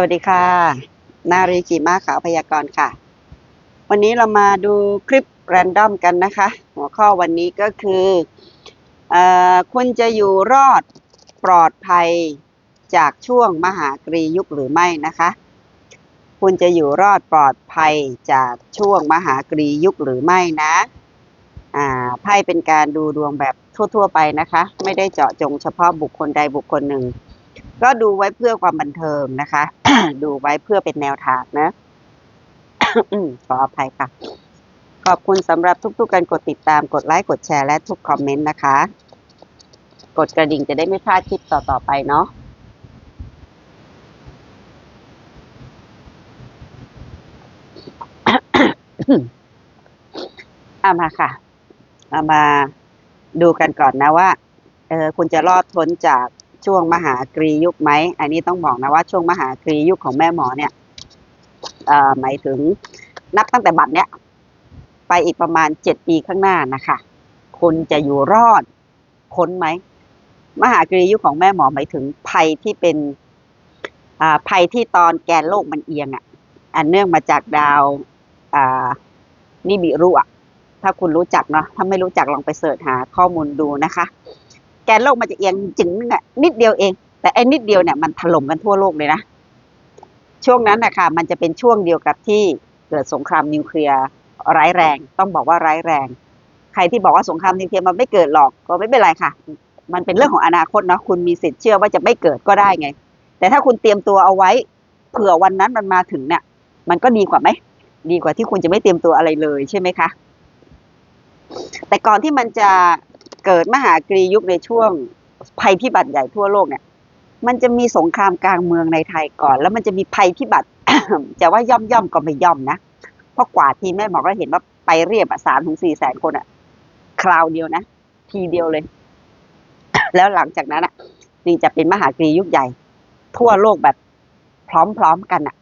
วัสดีค่ะ นารีกีมาขาวพยากรณ์ค่ะ วันนี้เรามาดูคลิปแรนดอมกันนะคะ หัวข้อวันนี้ก็คืออคุณจะอยู่รอดปลอดภัยจากช่วงมหากรียุคหรือไม่นะคะ คุณจะอยู่รอดปลอดภัยจากช่วงมหากรียุคหรือไม่นะอ่าไพ่เป็นการดูดวงแบบทั่ว ๆ ไปนะคะ ไม่ได้เจาะจงเฉพาะบุคคลใดบุคคลหนึ่ง ก็ดูไว้เพื่อความบันเทิงนะคะ ดูไว้เพื่อเป็นแนวทางนะ ขออภัยค่ะ ขอบคุณสำหรับทุก ๆ การกดติดตาม กดไลค์ กดแชร์ และทุกคอมเมนต์นะคะ กดกระดิ่งจะได้ไม่พลาดคลิปต่อ ๆ ไปเนาะเอามาค่ะ เอามาดูกันก่อนนะว่า เออคุณจะรอดพ้นจาก ช่วงมหากรียุคไหม อันนี้ต้องบอกนะว่าช่วงมหากรียุคของแม่หมอเนี่ยหมายถึงนับตั้งแต่บัดเนี้ยไปอีกประมาณเจ็ดปีข้างหน้านะคะคุณจะอยู่รอดพ้นไหม มหากรียุคของแม่หมอหมายถึงภัยที่เป็นอ่าภัยที่ตอนแกนโลกมันเอียงอะ อันเนื่องมาจากดาวนิบิรุอะถ้าคุณรู้จักเนาะถ้าไม่รู้จักลองไปเสิร์ชหาข้อมูลดูนะคะ กนโลกมันจะเอียงจึงนึงอะนิดเดียวเอง แต่ไอ้นิดเดียวเนี่ยมันถล่มกันทั่วโลกเลยนะ ช่วงนั้นนะคะมันจะเป็นช่วงเดียวกับที่เกิดสงครามนิวเคลียร์ร้ายแรง ต้องบอกว่าร้ายแรง ใครที่บอกว่าสงครามนิวเคลียร์มันไม่เกิดหรอกก็ไม่เป็นไรค่ะ มันเป็นเรื่องของอนาคตเนาะคุณมีสิทธิ์เชื่อว่าจะไม่เกิดก็ได้ไง แต่ถ้าคุณเตรียมตัวเอาไว้เผื่อวันนั้นมันมาถึงเนี่ยมันก็ดีกว่าไหมดีกว่าที่คุณจะไม่เตรียมตัวอะไรเลยใช่ไหมคะแต่ก่อนที่มันจะ เกิดมหากรียุคในช่วงภัยพิบัติใหญ่ทั่วโลกเนี่ยมันจะมีสงครามกลางเมืองในไทยก่อน แล้วมันจะมีภัยพิบัติจะว่าย่อมย่อมๆก็ไม่ย่อมนะเพราะกว่าทีแม่หมอก็เห็นว่าไปเรียบสามถึงสี่แสนคนอะคราวเดียวนะ ทีเดียวเลย แล้วหลังจากนั้นอะนี่จะเป็นมหากรียุคใหญ่ ทั่วโลกแบบพร้อมๆกันอะ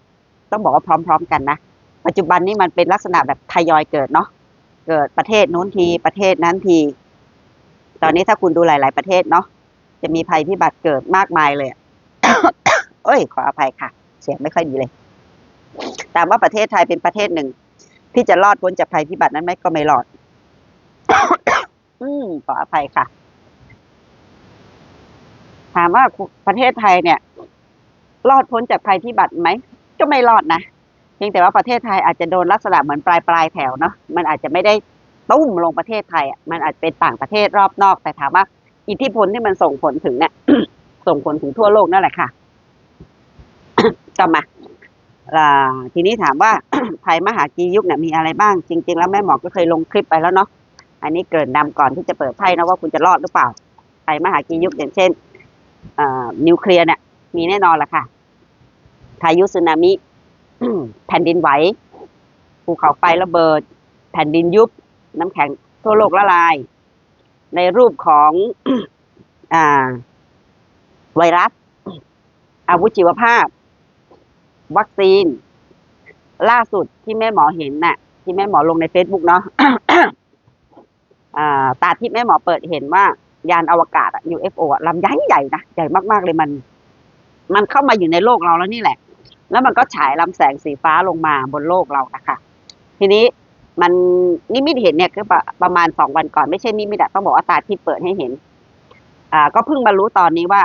ต้องบอกว่าพร้อม ๆ กันนะปัจจุบันนี้มันเป็นลักษณะแบบทยอยเกิดเนาะเกิดประเทศนู้นทีประเทศนั้นที ตอนนี้ถ้าคุณดูหลาย ๆ ประเทศเนาะจะมีภัยพิบัติเกิดมากมายเลยเอ้ย ขออภัยค่ะ เสียงไม่ค่อยดีเลย แต่ว่าประเทศไทยเป็นประเทศหนึ่ง ที่จะรอดพ้นจากภัยพิบัตินั้นไหมก็ไม่รอด อืมขออภัยค่ะ ถามว่าประเทศไทยเนี่ย รอดพ้นจากภัยพิบัติไหมก็ไม่รอดนะเพียงแต่ว่าประเทศไทยอาจจะโดนลักษณะเหมือนปลายปลายแถวเนาะมันอาจจะไม่ได้ ตุ้มลงประเทศไทยอะมันอาจจะเป็นต่างประเทศรอบนอก แต่ถามว่าอิทธิพลที่มันส่งผลถึงเนี่ยส่งผลถึงทั่วโลกนั่นแหละค่ะก็มาอ่าทีนี้ถามว่าภัยมหากียุคเนี่ยมีอะไรบ้าง จริง ๆ แล้วแม่หมอก็เคยลงคลิปไปแล้วเนาะอันนี้เกินนำก่อนที่จะเปิดไพ่นะว่าคุณจะรอดหรือเปล่าภัยมหากียุคอย่างเช่นนิวเคลียร์เนี่ยมีแน่นอนละค่ะพายุสึนามิแผ่นดินไหวภูเขาไฟระเบิด แผ่นดินยุบ น้ำแข็งทั่วโลกละลาย ในรูปของอ่า ไวรัส อาวุธชีวภาพ วัคซีน ล่าสุดที่แม่หมอเห็นน่ะ ที่แม่หมอลงใน Facebook เนาะตาที่แม่หมอเปิดเห็นว่ายานอวกาศ UFO ลำใหญ่ใหญ่นะใหญ่มาก ๆ เลยมัน มันเข้ามาอยู่ในโลกเราแล้วนี่แหละ แล้วมันก็ฉายลำแสงสีฟ้าลงมาบนโลกเรานะคะ ทีนี้ มันนิมิตเห็นเนี่ยคือประประมาณสองวันก่อนไม่ใช่นิมิตอะต้องบอกว่าตาที่เปิดให้เห็น อ่า ก็เพิ่งมารู้ตอนนี้ว่า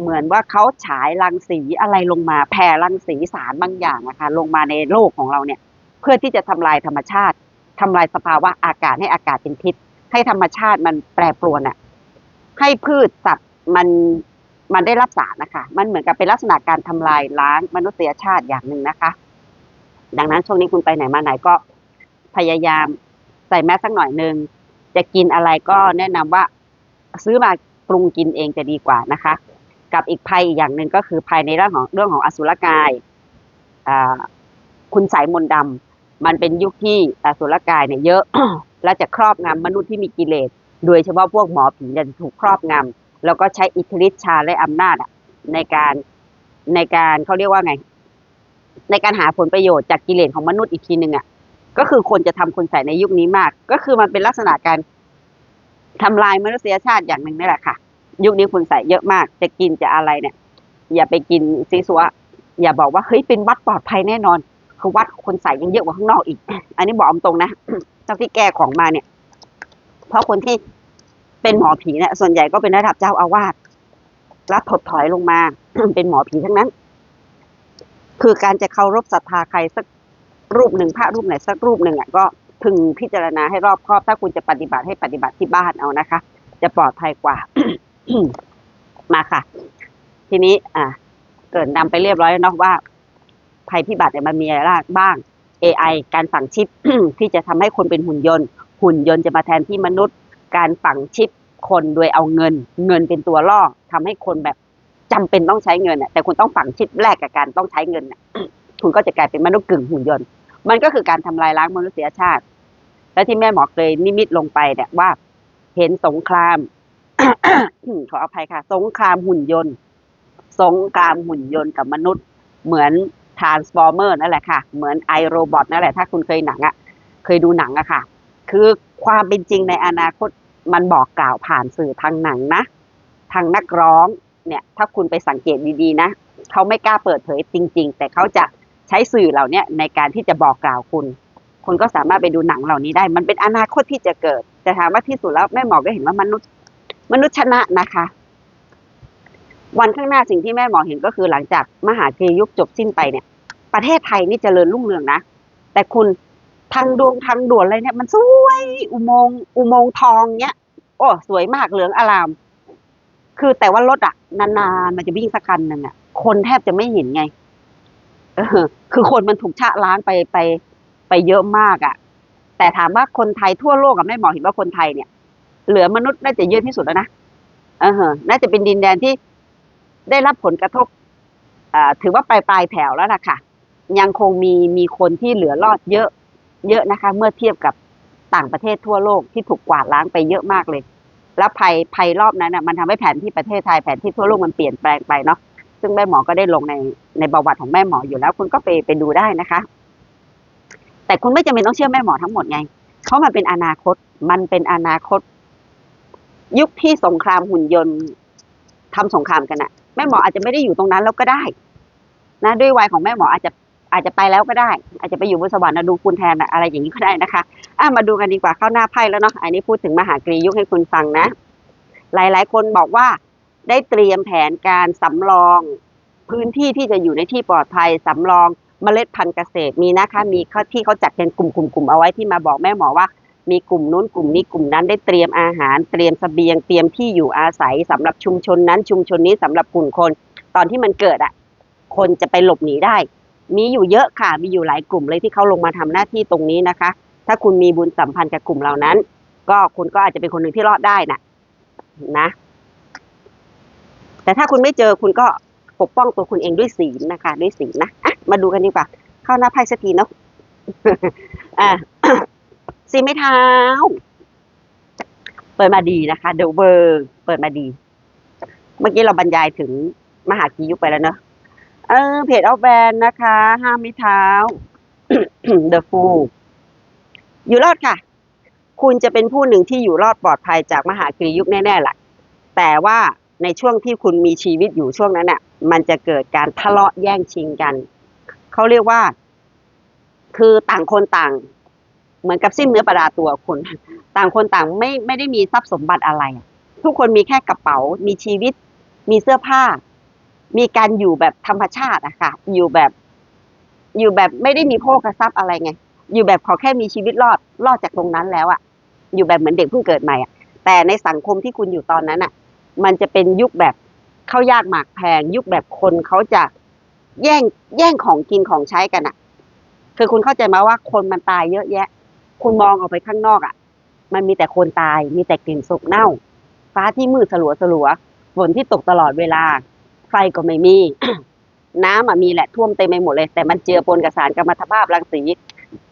เหมือนว่าเขาฉายรังสีอะไรลงมาแผ่รังสีสารบางอย่างนะคะลงมาในโลกของเราเนี่ย เพื่อที่จะทำลายธรรมชาติทำลายสภาวะอากาศให้อากาศเป็นพิษ ให้ธรรมชาติมันแปรปรวนอะให้พืชสัตว์มันมันได้รับสารนะคะ มันเหมือนกับเป็นลักษณะการทำลายล้างมนุษยชาติอย่างหนึ่งนะคะ ดังนั้นช่วงนี้คุณไปไหนมาไหนก็ พยายามใส่แมสสักหน่อยหนึ่งจะกินอะไรก็แนะนำว่าซื้อมาปรุงกินเองจะดีกว่านะคะ กับอีกภัยอีกอย่างหนึ่งก็คือภัยในเรื่องของเรื่องของอสุรกายคุณสายมนต์ดำมันเป็นยุคที่อสุรกายเนี่ยเยอะ และจะครอบงำมนุษย์ที่มีกิเลส โดยเฉพาะพวกหมอผีจะถูกครอบงำแล้วก็ใช้อิทธิฤทธิ์ชาและอำนาจในการในการเขาเรียกว่าไง ในการหาผลประโยชน์จากกิเลสของมนุษย์อีกทีหนึ่งอะ ก็คือคนจะทำคุณใส่ในยุคนี้มาก ก็คือมันเป็นลักษณะการทำลายมนุษยชาติอย่างหนึ่งนี่แหละค่ะ ยุคนี้คุณใส่เยอะมาก จะกินจะอะไรเนี่ย อย่าไปกินซีซัวอย่าบอกว่าเฮ้ยเป็นวัดปลอดภัยแน่นอนคือวัดคนใส่ยังเยอะกว่าข้างนอกอีก อันนี้บอกตรงนะเจ้าที่แก้ของมาเนี่ย เพราะคนที่เป็นหมอผีเนี่ยส่วนใหญ่ก็เป็นระดับเจ้าอาวาสแล้วถดถอยลงมา เป็นหมอผีทั้งนั้น คือการจะเคารพศรัทธาใครสัก รูปหนึ่งพระรูปไหนสักรูปหนึ่งอะก็พึงพิจารณาให้รอบครอบ ถ้าคุณจะปฏิบัติให้ปฏิบัติที่บ้านเอานะคะ จะปลอดภัยกว่า มาค่ะ ทีนี้ อ่า เกิดนำไปเรียบร้อยแล้วเนาะว่า ภัยพิบัติเนี่ยมันมีอะไรบ้าง AI การฝังชิปที่จะทำให้คนเป็นหุ่นยนต์ หุ่นยนต์จะมาแทนที่มนุษย์ การฝังชิปคนโดยเอาเงิน เงินเป็นตัวล่อทำให้คนแบบจำเป็นต้องใช้เงินน่ะแต่คุณต้องฝังชิปแลกกับการต้องใช้เงินน่ะคุณก็จะกลายเป็นมนุษย์กึ่งหุ่นยนต์ มันก็คือการทำลายล้างมนุษยชาติ และที่แม่หมอเคยนิมิตลงไปเนี่ยว่า เห็นสงครามขออภัยค่ะ สงครามหุ่นยนต์ สงครามหุ่นยนต์กับมนุษย์ เหมือน Transformer นั่นแหละค่ะ เหมือนไอโรบอทนั่นแหละถ้าคุณเคยหนังอะ เคยดูหนังอะค่ะ คือความเป็นจริงในอนาคตมันบอกกล่าวผ่านสื่อทางหนังนะ ทางนักร้องเนี่ย ถ้าคุณไปสังเกตดีๆนะ เขาไม่กล้าเปิดเผยจริง ๆ แต่เขาจะ ใช้สื่อเหล่านี้ในการที่จะบอกกล่าวคุณ คุณก็สามารถไปดูหนังเหล่านี้ได้ มันเป็นอนาคตที่จะเกิด แต่ถามว่าที่สุดแล้วแม่หมอก็เห็นว่ามนุษย์ มนุษย์ชนะนะคะ วันข้างหน้าสิ่งที่แม่หมอเห็นก็คือหลังจากมหากรียุคจบสิ้นไปเนี่ย ประเทศไทยนี่เจริญรุ่งเรืองนะ แต่คุณทางดวงทางด่วนอะไรเนี่ย มันสวย อุโมงค์อุโมงค์ทองเนี้ย โอ้สวยมากเหลืองอาราม คือแต่ว่ารถอะนานๆมันจะวิ่งสักคันหนึ่งอะคนแทบจะไม่เห็นไง คือคนมันถูกชะล้างไปไปไปเยอะมากอะ แต่ถามว่าคนไทยทั่วโลกอะแม่หมอเห็นว่าคนไทยเนี่ย เหลือมนุษย์น่าจะเยอะที่สุดแล้วนะเออน่าจะเป็นดินแดนที่ได้รับผลกระทบอ่าถือว่าปลายปลายแถวแล้วล่ะค่ะ ยังคงมีมีคนที่เหลือรอดเยอะ เยอะนะคะ เมื่อเทียบกับต่างประเทศทั่วโลกที่ถูกกวาดล้างไปเยอะมากเลย แล้วภัยภัยรอบนั้นน่ะมันทำให้แผนที่ประเทศไทยแผนที่ทั่วโลกมันเปลี่ยนแปลงไปเนาะ ซึ่งแม่หมอก็ได้ลงในในประวัติของแม่หมออยู่แล้ว คุณก็ไปไปดูได้นะคะ แต่คุณไม่จำเป็นต้องเชื่อแม่หมอทั้งหมดไงเพรามันเป็นอนาคต มันเป็นอนาคต ยุคที่สงครามหุ่นยนต์ทำสงครามกันอะแม่หมออาจจะไม่ได้อยู่ตรงนั้นแล้วก็ได้ นะด้วยวัยของแม่หมออาจจะอาจจะไปแล้วก็ได้ อาจจะไปอยู่บนสวรรค์นะดูคุณแทนอะไรอย่างนี้ก็ได้นะคะอะมาดูกันดีกว่าเข้าหน้าไพ่แล้วเนาะอันนี้พูดถึงมหากรียุคให้คุณฟังนะ หลายๆ คนบอกว่า ได้เตรียมแผนการสำรอง พื้นที่ที่จะอยู่ในที่ปลอดภัยสำรองเมล็ดพันธุ์เกษตรมีนะคะ มีเขาที่เขาจัดเป็นกลุ่มกลุ่มกลุ่มเอาไว้ที่มาบอกแม่หมอว่า มีกลุ่มนู้นกลุ่มนี้กลุ่มนั้นได้เตรียมอาหาร เตรียมสเสบียง เตรียมที่อยู่อาศัยสำหรับชุมชนนั้นชุมชนนี้สำหรับกลุ่มคน ตอนที่มันเกิดอะ คนจะไปหลบหนีได้ มีอยู่เยอะค่ะ มีอยู่หลายกลุ่มเลยที่เขาลงมาทำหน้าที่ตรงนี้นะคะ ถ้าคุณมีบุญสัมพันธ์กับกลุ่มเหล่านั้น ก็คุณก็อาจจะเป็นคนหนึ่งที่รอดได้น่ะนะ แต่ถ้าคุณไม่เจอคุณก็ปกป้องตัวคุณเองด้วยศีลนะคะ ด้วยศีลนะอะมาดูกันดีกว่า เข้าหน้าไพ่สักทีเนาะอะสีไม้เท้า เปิดมาดีนะคะเดอะเบอร์เปิดมาดี เมื่อกี้เราบรรยายถึงมหากียุคไปแล้วเนอะเออเพจออฟแบนนะคะ ห้ามไม้เท้าเดอะฟูอยู่รอดค่ะ คุณจะเป็นผู้หนึ่งที่อยู่รอดปลอดภัยจากมหากรียุคแน่ๆแหละแต่ว่า ในช่วงที่คุณมีชีวิตอยู่ช่วงนั้นน่ะ มันจะเกิดการทะเลาะแย่งชิงกัน เขาเรียกว่า คือต่างคนต่าง เหมือนกับสิ้นเนื้อประดาตัวคุณต่างคนต่างไม่ไม่ได้มีทรัพย์สมบัติอะไร ทุกคนมีแค่กระเป๋า มีชีวิต มีเสื้อผ้า มีการอยู่แบบธรรมชาติอะค่ะ อยู่แบบ อยู่แบบไม่ได้มีโภคทรัพย์อะไรไง อยู่แบบขอแค่มีชีวิตรอด รอดจากตรงนั้นแล้วอะอยู่แบบเหมือนเด็กเพิ่งเกิดใหม่อะแต่ในสังคมที่คุณอยู่ตอนนั้นอะ มันจะเป็นยุคแบบข้าวยากหมากแพง ยุคแบบคนเขาจะแย่งแย่งของกินของใช้กันอะคือคุณเข้าใจไหมว่าคนมันตายเยอะแยะ คุณมองออกไปข้างนอกอะมันมีแต่คนตาย มีแต่กลิ่นศพเน่า ฟ้าที่มืดสลัวสลัวฝนที่ตกตลอดเวลา ไฟก็ไม่มี น้ำอะมีแหละท่วมเต็มไปหมดเลย แต่มันเจือปนกับสารกัมมันตภาพรังสี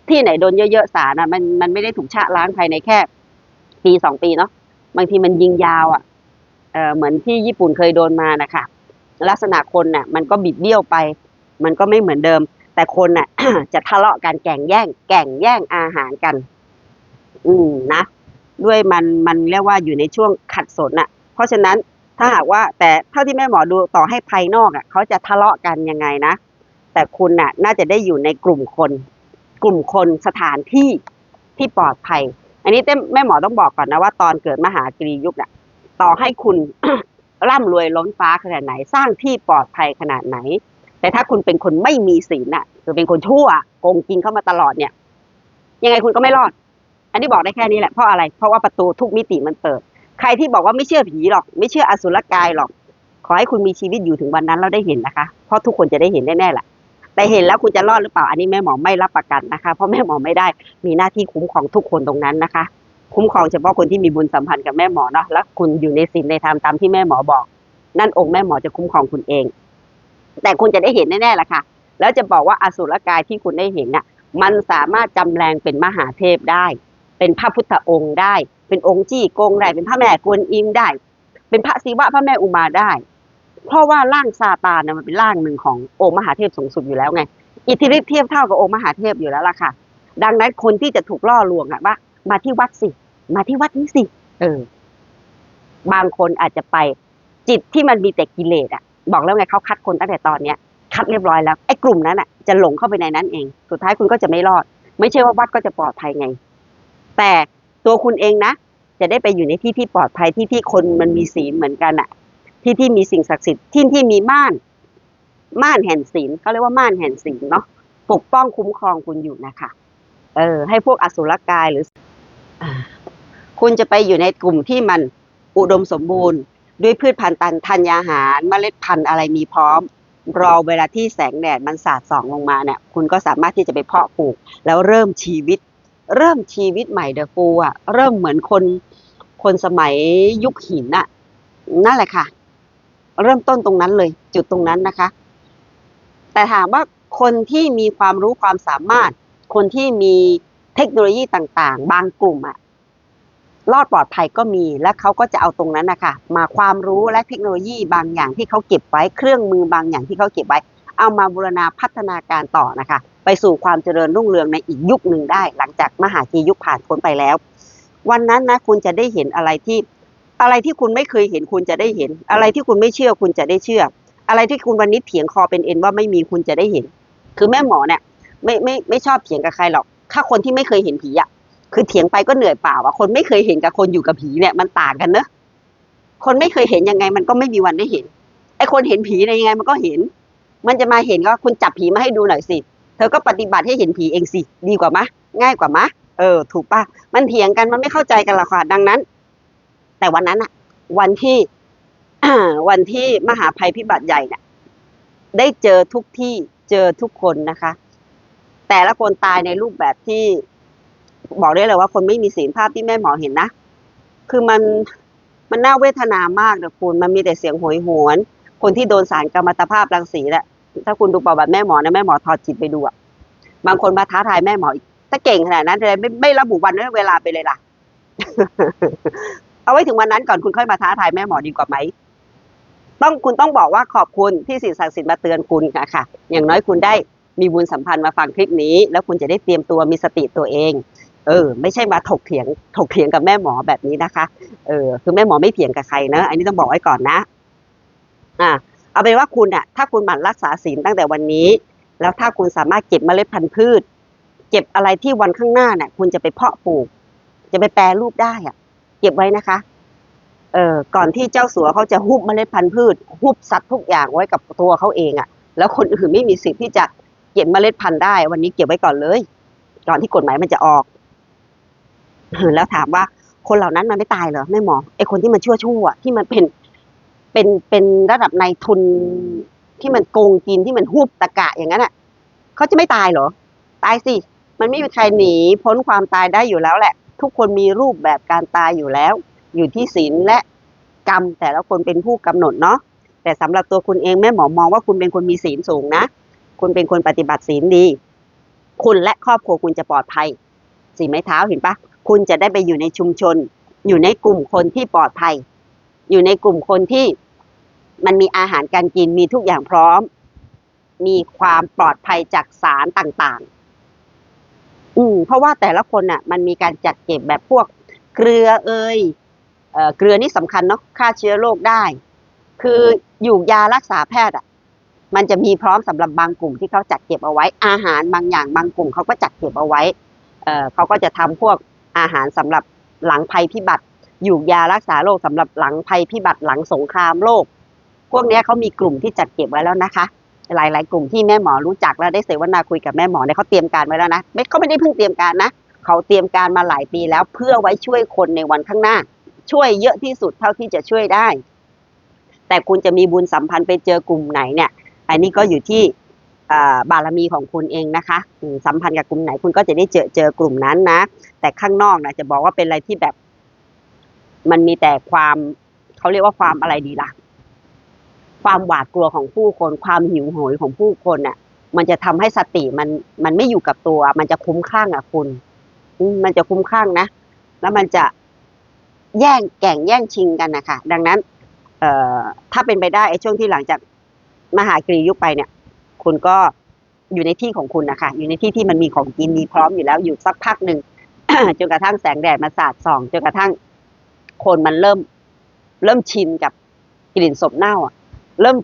ที่ไหนโดนเยอะๆสารอะมันมันไม่ได้ถูกชะล้างภายในแค่ ปีสองปีเนาะบางทีมันยิงยาวอะ เหมือนที่ญี่ปุ่นเคยโดนมานะคะลักษณะคนน่ะมันก็บิดเบี้ยวไป มันก็ไม่เหมือนเดิม แต่คนน่ะ จะทะเลาะกันแก่งแย่ง แก่งแย่งอาหารกัน อืมนะด้วยมันมันเรียกว่าอยู่ในช่วงขัดสนน่ะ เพราะฉะนั้นถ้าหากว่า แต่เท่าที่แม่หมอดูต่อให้ภายนอกอะเขาจะทะเลาะกันยังไงนะแต่คุณน่ะ น่าจะได้อยู่ในกลุ่มคน กลุ่มคนสถานที่ที่ปลอดภัย อันนี้เต้แม่หมอต้องบอกก่อนนะว่าตอนเกิดมหากรียุคน่ะ ต่อให้คุณร่ำรวยล้นฟ้าขนาดไหน สร้างที่ปลอดภัยขนาดไหน แต่ถ้าคุณเป็นคนไม่มีศีลน่ะ คือเป็นคนชั่วโกงกินเข้ามาตลอดเนี่ย ยังไงคุณก็ไม่รอด อันนี้บอกได้แค่นี้แหละเพราะอะไร เพราะว่าประตูทุกมิติมันเปิด ใครที่บอกว่าไม่เชื่อผีหรอก ไม่เชื่ออสุรกายหรอก ขอให้คุณมีชีวิตอยู่ถึงวันนั้นเราได้เห็นนะคะ เพราะทุกคนจะได้เห็นแน่ๆแหละแต่เห็นแล้วคุณจะรอดหรือเปล่า อันนี้แม่หมอไม่รับประกันนะคะ เพราะแม่หมอไม่ได้มีหน้าที่คุ้มครองทุกคนตรงนั้นนะคะ คุ้มครองเฉพาะคนที่มีบุญสัมพันธ์กับแม่หมอเนาะแล้วคุณอยู่ในศีลในธรรมตามที่แม่หมอบอก นั่นองค์แม่หมอจะคุ้มครองคุณเอง แต่คุณจะได้เห็นแน่ๆแหละค่ะ แล้วจะบอกว่าอสุรกายที่คุณได้เห็นน่ะ มันสามารถจำแรงเป็นมหาเทพได้ เป็นพระพุทธองค์ได้ เป็นองค์จี้กงได้เป็นพระแม่กวนอิมได้ เป็นพระศิวะพระแม่อุมาได้ เพราะว่าร่างซาตานน่ะมันเป็นร่างหนึ่งขององค์มหาเทพสูงสุดอยู่แล้วไงอิทธิฤทธิ์เทียบเท่ากับองค์มหาเทพอยู่แล้วล่ะค่ะ ดังนั้นคนที่จะถูกล่อลวงอะว่า มาที่วัดสิ มาที่วัดนี้สิ เออ บางคนอาจจะไปจิตที่มันมีแต่กิเลสอะบอกแล้วไงเขาคัดคนตั้งแต่ตอนเนี้ย คัดเรียบร้อยแล้วไอ้กลุ่มนั้นอะจะหลงเข้าไปในนั้นเอง สุดท้ายคุณก็จะไม่รอด ไม่ใช่ว่าวัดก็จะปลอดภัยไง แต่ตัวคุณเองนะจะได้ไปอยู่ในที่ที่ปลอดภัยที่ที่คนมันมีศีลเหมือนกันอะที่ที่มีสิ่งศักดิ์สิทธิ์ที่ที่มีม่าน ม่านแห่งศีลเขาเรียกว่าม่านแห่งศีลเนาะปกป้องคุ้มครองคุณอยู่นะคะ เออ ให้พวกอสุรกายหรือ คุณจะไปอยู่ในกลุ่มที่มันอุดมสมบูรณ์ ด้วยพืชพันธุ์ตันธัญญาหารเมล็ดพันธุ์อะไรมีพร้อม รอเวลาที่แสงแดดมันสาดส่องลงมาเนี่ยคุณก็สามารถที่จะไปเพาะปลูก แล้วเริ่มชีวิต เริ่มชีวิตใหม่เดอะฟูอะเริ่มเหมือนคนคนสมัยยุคหินน่ะ นั่นแหละค่ะ เริ่มต้นตรงนั้นเลย จุดตรงนั้นนะคะ แต่ถามว่าคนที่มีความรู้ความสามารถ คนที่มี เทคโนโลยีต่างๆ บางกลุ่มอะรอดปลอดภัยก็มี และเขาก็จะเอาตรงนั้นนะคะมาความรู้และเทคโนโลยีบางอย่างที่เขาเก็บไว้เครื่องมือบางอย่างที่เขาเก็บไว้ เอามาบูรณาพัฒนาการต่อนะคะ ไปสู่ความเจริญรุ่งเรืองในอีกยุคหนึ่งได้ หลังจากมหากียุคผ่านพ้นไปแล้ว วันนั้นนะคุณจะได้เห็นอะไรที่ อะไรที่คุณไม่เคยเห็นคุณจะได้เห็น อะไรที่คุณไม่เชื่อคุณจะได้เชื่อ อะไรที่คุณวันนี้เถียงคอเป็นเอ็นว่าไม่มีคุณจะได้เห็น คือแม่หมอเนี่ยไม่ไม่ไม่ชอบเถียงกับใครหรอก ถ้าคนที่ไม่เคยเห็นผีอะคือเถียงไปก็เหนื่อยเปล่าอะคนไม่เคยเห็นกับคนอยู่กับผีเนี่ยมันต่างกันเนอะคนไม่เคยเห็นยังไง มันก็ไม่มีวันได้เห็นไอ้คนเห็นผีในยยังไง มันก็เห็น มันจะมาเห็นก็คุณจับผีมาให้ดูหน่อยสิเธอก็ปฏิบัติให้เห็นผีเองสิดีกว่ามะ ง่ายกว่ามะ เออ ถูกปะมันเถียงกันมันไม่เข้าใจกันหรอกค่ะดังนั้น แต่วันนั้นอะวันที่วันที่มหาภัยพิบัติใหญ่เนี่ยได้เจอทุกที่เจอทุกคนนะคะ แต่ละคนตายในรูปแบบที่ บอกได้เลยว่าคนไม่มีศีลภาพที่แม่หมอเห็นนะ คือมันมันน่าเวทนามากนะคุณ มันมีแต่เสียงโหยหวน คนที่โดนสารกัมมันตภาพรังสีแหละ ถ้าคุณดูประวัติแม่หมอนะแม่หมอถอดจิตไปดูอะบางคนมาท้าทายแม่หมออีก ถ้าเก่งขนาดนั้นเลยไม่ไม่ระบุวันและเวลาไปเลยล่ะ เอาไว้ถึงวันนั้นก่อนคุณค่อยมาท้าทายแม่หมอดีกว่าไหม ต้องคุณต้องบอกว่าขอบคุณที่สิ่งศักดิ์สิทธิ์มาเตือนคุณค่ะค่ะ อย่างน้อยคุณได้ มีบุญสัมพันธ์มาฟังคลิปนี้ แล้วคุณจะได้เตรียมตัวมีสติตัวเอง เออ ไม่ใช่มาถกเถียงถกเถียงกับแม่หมอแบบนี้นะคะ เออ คือแม่หมอไม่เถียงกับใครนะ อันนี้ต้องบอกไว้ก่อนนะ อ่าเอาเป็นว่าคุณอะถ้าคุณหมั่นรักษาศีลตั้งแต่วันนี้ แล้วถ้าคุณสามารถเก็บเมล็ดพันธุ์พืช เก็บอะไรที่วันข้างหน้าเนี่ยคุณจะไปเพาะปลูก จะไปแปรรูปได้อะเก็บไว้นะคะเออก่อนที่เจ้าสัวเขาจะฮุบเมล็ดพันธุ์พืชฮุบสัตว์ทุกอย่างไว้กับตัวเขาเองอะ่ะ แล้วคนอื่นไม่มีสิทธิ์ที่จะ ก็บเมล็ดพันธุ์ได้ วันนี้เก็บไว้ก่อนเลย ก่อนที่กฎหมายมันจะออก แล้วถามว่าคนเหล่านั้นมันไม่ตายเหรอแม่หมอไอคนที่มันชั่วชั่วที่มันเป็นเป็นเป็นระดับนายทุนที่มันโกงกินที่มันฮุบตะกะอย่างนั้นอะเขาจะไม่ตายเหรอ ตายสิ มันไม่มีใครหนีพ้นความตายได้อยู่แล้วแหละ ทุกคนมีรูปแบบการตายอยู่แล้ว อยู่ที่ศีลและกรรมแต่ละคนเป็นผู้กำหนดเนาะแต่สำหรับตัวคุณเองแม่หมอมองว่าคุณเป็นคนมีศีลสูงนะ คุณเป็นคนปฏิบัติศีลดี คุณและครอบครัวคุณจะปลอดภัย สีไม้เท้าเห็นปะคุณจะได้ไปอยู่ในชุมชน อยู่ในกลุ่มคนที่ปลอดภัย อยู่ในกลุ่มคนที่มันมีอาหารการกินมีทุกอย่างพร้อม มีความปลอดภัยจากสารต่างๆ อืม เพราะว่าแต่ละคนน่ะ มันมีการจัดเก็บแบบพวก เกลือเอยเอ่อเกลือนี่สำคัญเนาะฆ่าเชื้อโรคได้ คืออยู่ยารักษาแพทย์อะ มันจะมีพร้อมสำหรับบางกลุ่มที่เขาจัดเก็บเอาไว้ อาหารบางอย่างบางกลุ่มเขาก็จัดเก็บเอาไว้เอ่อเขาก็จะทำพวกอาหารสำหรับหลังภัยพิบัติ อยู่ยารักษาโรคสำหรับหลังภัยพิบัติหลังสงครามโลก พวกนี้เขามีกลุ่มที่จัดเก็บไว้แล้วนะคะ หลาย ๆ กลุ่มที่แม่หมอรู้จักแล้วได้เสวนาคุยกับแม่หมอเนี่ยเขาเตรียมการไว้แล้วนะไม่เขาไม่ได้เพิ่งเตรียมการนะเขาเตรียมการมาหลายปีแล้วเพื่อไว้ช่วยคนในวันข้างหน้า ช่วยเยอะที่สุดเท่าที่จะช่วยได้ แต่คุณจะมีบุญสัมพันธ์ไปเจอกลุ่มไหนเนี่ย อันนี้ก็อยู่ที่บารมีของคุณเองนะคะสัมพันธ์กับกลุ่มไหนคุณก็จะได้เจอเจอกลุ่มนั้นนะ แต่ข้างนอกนะจะบอกว่าเป็นอะไรที่แบบ มันมีแต่ความเขาเรียกว่าความอะไรดีล่ะ ความหวาดกลัวของผู้คน ความหิวโหยของผู้คนน่ะ มันจะทำให้สติมันมันไม่อยู่กับตัว มันจะคุ้มข้างอะคุณมมันจะคุ้มข้างนะแล้วมันจะแย่งแก่งแย่งชิงกันนะคะดังนั้น เอ่อถ้าเป็นไปได้ไอ้ช่วงที่หลังจาก มหากรียุคไปเนี่ย คุณก็อยู่ในที่ของคุณนะคะอยู่ในที่ที่มันมีของกินมีพร้อมอยู่แล้วอยู่สักพักหนึ่งจนกระทั่งแสงแดดมาสาดส่องจนกระทั่งคนมันเริ่ม เริ่มชินกับกลิ่นศพเน่าอะ เริ่ม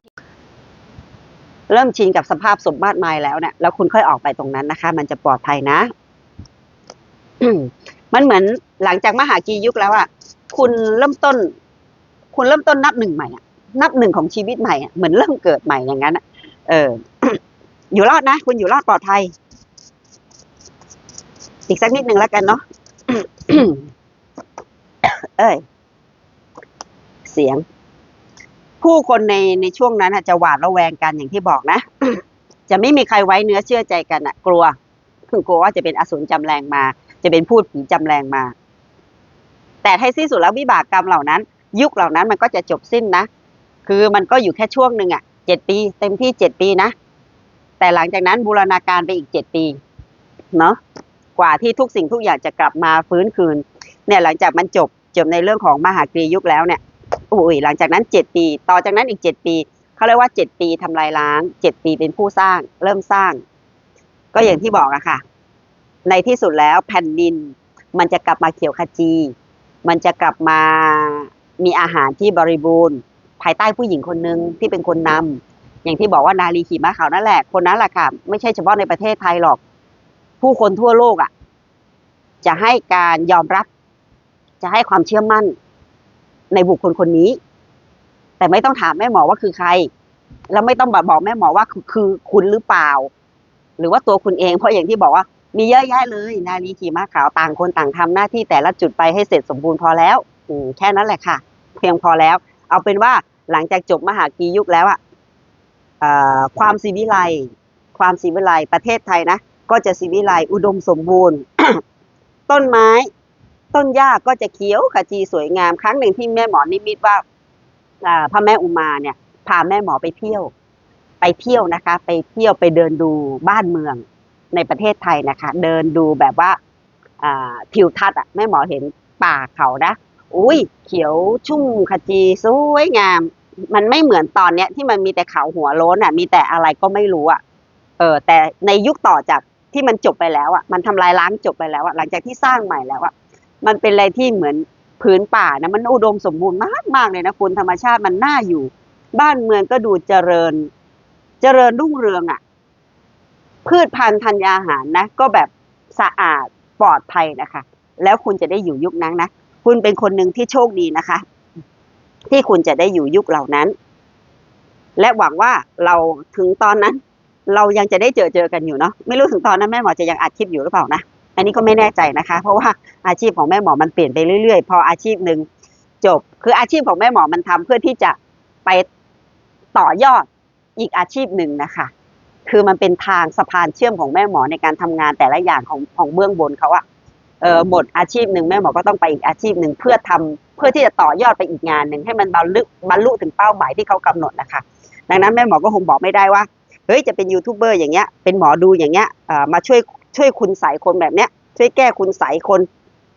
เริ่มชินกับสภาพศพบ้านไม้แล้วเนี่ยแล้วคุณค่อยออกไปตรงนั้นนะคะ มันจะปลอดภัยนะมันเหมือนหลังจากมหากียุคแล้วอะคุณเริ่มต้น คุณเริ่มต้นนับหนึ่งใหม่อะ นับหนึ่งของชีวิตใหม่เหมือนเริ่มเกิดใหม่อย่างนั้นอะเออ อยู่รอดนะ คุณอยู่รอดปลอดภัย อีกสักนิดหนึ่งแล้วกันเนาะเอ้ย เสียง ผู้คนในในช่วงนั้นจะหวาดระแวงกันอย่างที่บอกนะ จะไม่มีใครไว้เนื้อเชื่อใจกันอะกลัวกลัวว่าจะเป็นอสูรจำแรงมา จะเป็นพูดผีจำแรงมา แต่ท้ายที่สุดแล้ววิบากกรรมเหล่านั้น ยุคเหล่านั้นมันก็จะจบสิ้นนะ คือมันก็อยู่แค่ช่วงหนึ่งอะเจ็ดปีเต็มที่เจ็ดปีนะ แต่หลังจากนั้นบูรณาการไปอีกเจ็ดปี เนาะกว่าที่ทุกสิ่งทุกอย่างจะกลับมาฟื้นคืน เนี่ยหลังจากมันจบจบในเรื่องของมหากรียุคแล้วเนี่ยอุ้ยหลังจากนั้นเจ็ดปี ต่อจากนั้นอีกเจ็ดปีเขาเรียกว่าเจ็ดปีทำลายล้างเจ็ดปีเป็นผู้สร้าง เริ่มสร้าง ก็อย่างที่บอกอะค่ะ ในที่สุดแล้วแผ่นดิน มันจะกลับมาเขียวขจี มันจะกลับมามีอาหารที่บริบูรณ์ ภายใต้ผู้หญิงคนหนึ่งที่เป็นคนนำอย่างที่บอกว่านาลีขี่ม้าขาวนั่นแหละ คนนั้นแหละค่ะ ไม่ใช่เฉพาะในประเทศไทยหรอก ผู้คนทั่วโลกอะ จะให้การยอมรับ จะให้ความเชื่อมั่นในบุคคลคนนี้ แต่ไม่ต้องถามแม่หมอว่าคือใคร แล้วไม่ต้องบอกแม่หมอว่าคือคุณหรือเปล่า หรือว่าตัวคุณเอง เพราะอย่างที่บอกว่ามีเยอะแยะเลย นาลีขี่ม้าขาวต่างคนต่างทำหน้าที่แต่ละจุดไปให้เสร็จสมบูรณ์พอแล้ว อืแค่นั้นแหละค่ะ เพียงพอแล้ว เอาเป็นว่า หลังจากจบมหากียุคแล้วอะความศิวิไลความศิวิไลประเทศไทยนะ ก็จะศิวิไลอุดมสมบูรณ์ ต้นไม้ ต้นหญ้าก็จะเขียวขจีสวยงาม ครั้งหนึ่งที่แม่หมอนิมิตว่าพระแม่อุมาเนี่ย พาแม่หมอไปเที่ยว ไปเที่ยวนะคะ ไปเที่ยวไปเดินดูบ้านเมืองในประเทศไทยนะคะ เดินดูแบบว่าอ่าทิวทัศน์อะแม่หมอเห็นป่าเขานะ อุ้ยเขียวชุ่มขจีสวยงาม มันไม่เหมือนตอนเนี้ยที่มันมีแต่เขาหัวโล้นอะ มีแต่อะไรก็ไม่รู้อะ เออ แต่ในยุคต่อจากที่มันจบไปแล้วอะ มันทำลายล้างจบไปแล้วอะ หลังจากที่สร้างใหม่แล้วอะ มันเป็นอะไรที่เหมือนพื้นป่านะ มันอุดมสมบูรณ์มากมากเลยนะคุณธรรมชาติมันน่าอยู่ บ้านเมืองก็ดูเจริญ เจริญรุ่งเรืองอะ พืชพันธุ์ธัญญาหารนะ ก็แบบสะอาดปลอดภัยนะคะ แล้วคุณจะได้อยู่ยุคนั้นนะ คุณเป็นคนหนึ่งที่โชคดีนะคะ ที่คุณจะได้อยู่ยุคเหล่านั้น และหวังว่าเราถึงตอนนั้น เรายังจะได้เจอเจอกันอยู่เนาะไม่รู้ถึงตอนนั้นแม่หมอจะยังอัดคลิปอยู่หรือเปล่านะอันนี้ก็ไม่แน่ใจนะคะ เพราะว่าอาชีพของแม่หมอมันเปลี่ยนไปเรื่อยๆ พออาชีพหนึ่งจบ คืออาชีพของแม่หมอมันทำเพื่อที่จะไปต่อยอดอีกอาชีพหนึ่งนะคะ คือมันเป็นทางสะพานเชื่อมของแม่หมอในการทำงานแต่ละอย่างของของเบื้องบนเขาอะ หมดอาชีพหนึ่งแม่หมอก็ต้องไปอีกอาชีพหนึ่งเพื่อทำเพื่อที่จะต่อยอดไปอีกงานหนึ่งให้มันบรรลุบรรลุถึงเป้าหมายที่เขากำหนดนะคะดังนั้นแม่หมอก็คงบอกไม่ได้ว่าเฮ้ยจะเป็นยูทูบเบอร์อย่างเงี้ยเป็นหมอดูอย่างเงี้ยมาช่วยช่วยคุณใสยคนแบบเนี้ยช่วยแก้คุณใสยคน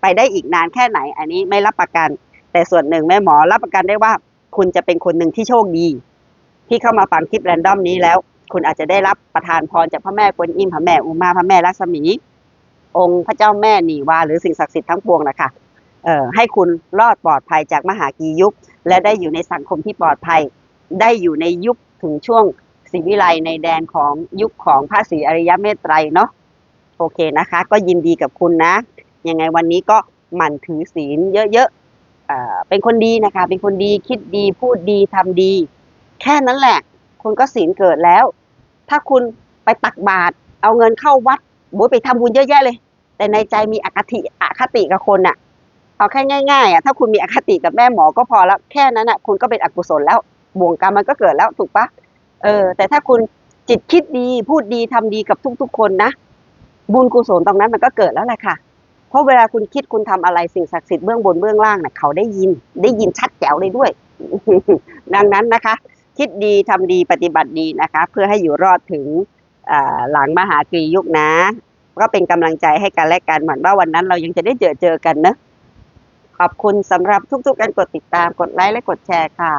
ไปได้อีกนานแค่ไหน อันนี้ไม่รับประกัน แต่ส่วนหนึ่งแม่หมอรับประกันได้ว่า คุณจะเป็นคนหนึ่งที่โชคดี ที่เข้ามาฟังคลิปแรนดอมนี้แล้ว คุณอาจจะได้รับประทานพรจากพระแม่กวนอิมพระแม่อุมาพระแม่ลักษมี องค์พระเจ้าแม่หนีวาหรือสิ่งศักดิ์สิทธิ์ทั้งปวงนะคะเอ่อให้คุณรอดปลอดภัยจากมหากียุค และได้อยู่ในสังคมที่ปลอดภัย ได้อยู่ในยุคถึงช่วงศรีวิไลในแดนของยุคของพระศรีอริยเมตไตรเนาะโอเคนะคะ ก็ยินดีกับคุณนะยังไงวันนี้ก็หมั่นถือศีลเยอะๆเอ่อเป็นคนดีนะคะ เป็นคนดีคิดดีพูดดีทำดี แค่นั้นแหละ คุณก็ศีลเกิดแล้ว ถ้าคุณไปตักบาตรเอาเงินเข้าวัดโบยไปทำบุญเยอะแยะเลย แต่ในใจมีอคติอคติกับคนน่ะเอาแค่ง่ายๆอะถ้าคุณมีอคติกับแม่หมอก็พอแล้วแค่นั้นอะ คุณก็เป็นอกุศลแล้วบ่วงกรรมมันก็เกิดแล้วถูกปะเออ แต่ถ้าคุณจิตคิดดีพูดดีทำดีกับทุกๆคนนะบุญกุศลตรงนั้นมันก็เกิดแล้วแหละค่ะ เพราะเวลาคุณคิดคุณทำอะไรสิ่งศักดิ์สิทธิ์เบื้องบนเบื้องล่างเน่ะเขาได้ยิน ได้ยินชัดแจ๋วเลยด้วย ดังนั้นนะคะ คิดดีทำดีปฏิบัติดีนะคะ เพื่อให้อยู่รอดถึงหลังมหากรียุคนะ ก็เป็นกำลังใจให้กันและกันเหมือนว่าวันนั้นเรายังจะได้เจอเจอกันเนะขอบคุณสำหรับทุกๆการกดติดตามกดไลค์และกดแชร์ค่ะ